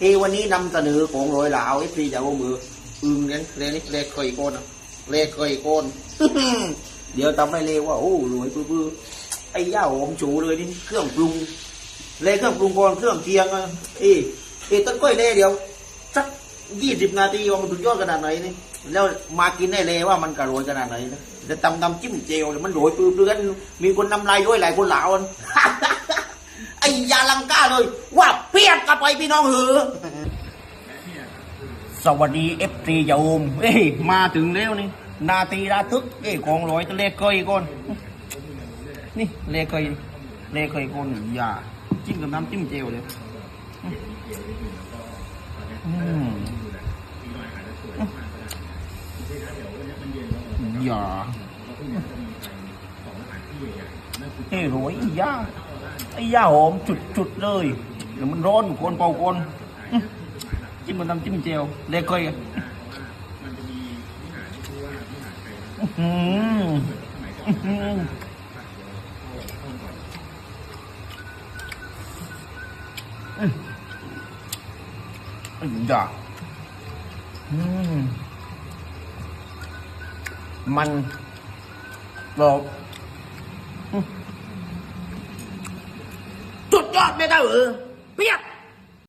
เอวันนี้นำเสนอของรอยหลาวเอฟซีจะเอามืออึงเนี่ยเลนี่เลเคยโกนอะเลเคยโกนเดี๋ยวทำให้เลว่าโอ้รวยปื้อๆไอ้ย่าหอมจูเลยนี่เครื่องปรุงเลเครื่องปรุงก่อนเครื่องเคียงอะเอ้เอ้ต้นกล้วยเลเดี๋ยวสักยี่สิบนาทีว่ามันสุดยอดขนาดไหนนี่แล้วมากินได้เลยว่ามันกระโรยขนาดไหนนะจะตำตำจิ้มเจลมันโรยปื้อเลือนมีคนนำลายด้วยหลายคนหลาวอะ อ้ยาลังก้าเลย ว่าเพียบกับไปพี่น้องเหอสวัสดีเอฟซียาอมเอ้ยมาถึงแล้วนี่ นาทีระทึกเอ้ยกองร้อยตะเลกเกยก่อน นี่เลกเกยเลกเกยก่อนอย่าจิ้มกับน้ำจิ้มเจลเลยอย่าเฮ้ยรวยอีย่า ไอ้ย่าหอมจุดจุดๆเลยเดี๋ยวมันร้อนคนเป่าคนจิ้มมันทำจิ้มเจลเล็กเคยอะอื้อหืออื้อหืออื้อไอ้ย่าอืมมันกรอบ สุดยอดไม่ได้เหรอเปียก